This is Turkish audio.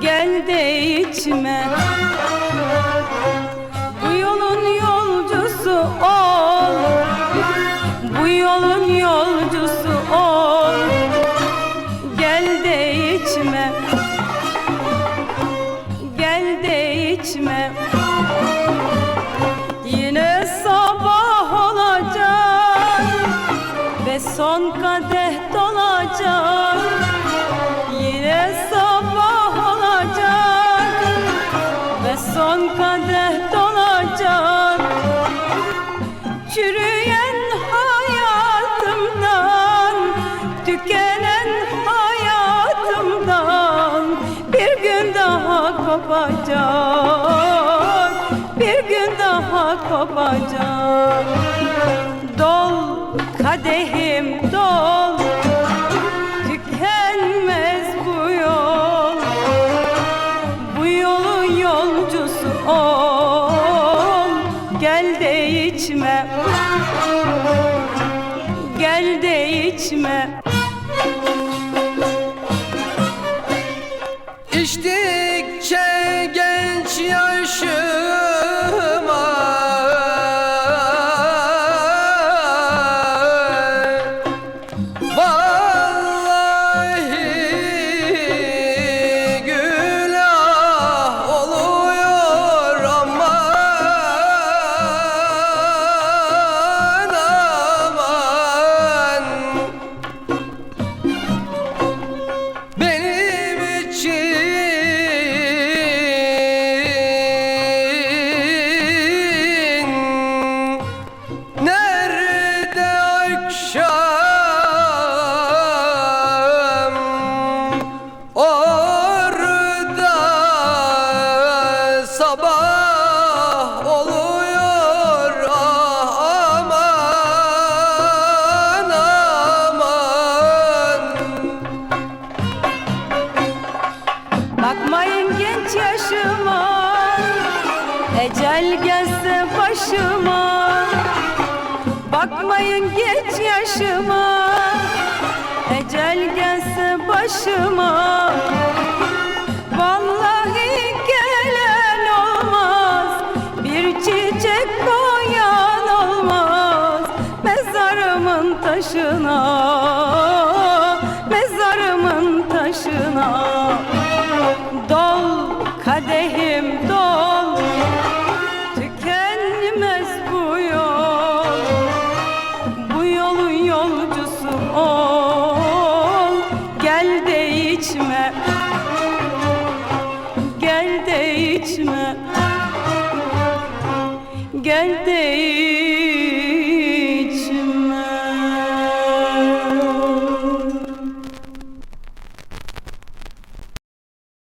Gel de içme Bu yolun yolcusu ol. Bu yolun yolcusu ol. Gel de içme Gel de içme Tükenen hayatımdan Bir gün daha kopacak Bir gün daha kopacak. Dol kadehim dol Tükenmez bu yol. Bu yolun yolcusu ol Gel de içme Gel de içme İçtikçe Bakmayın genç yaşıma Ecel gelse başıma. Bakmayın genç yaşıma Ecel gelse başıma içme Gel de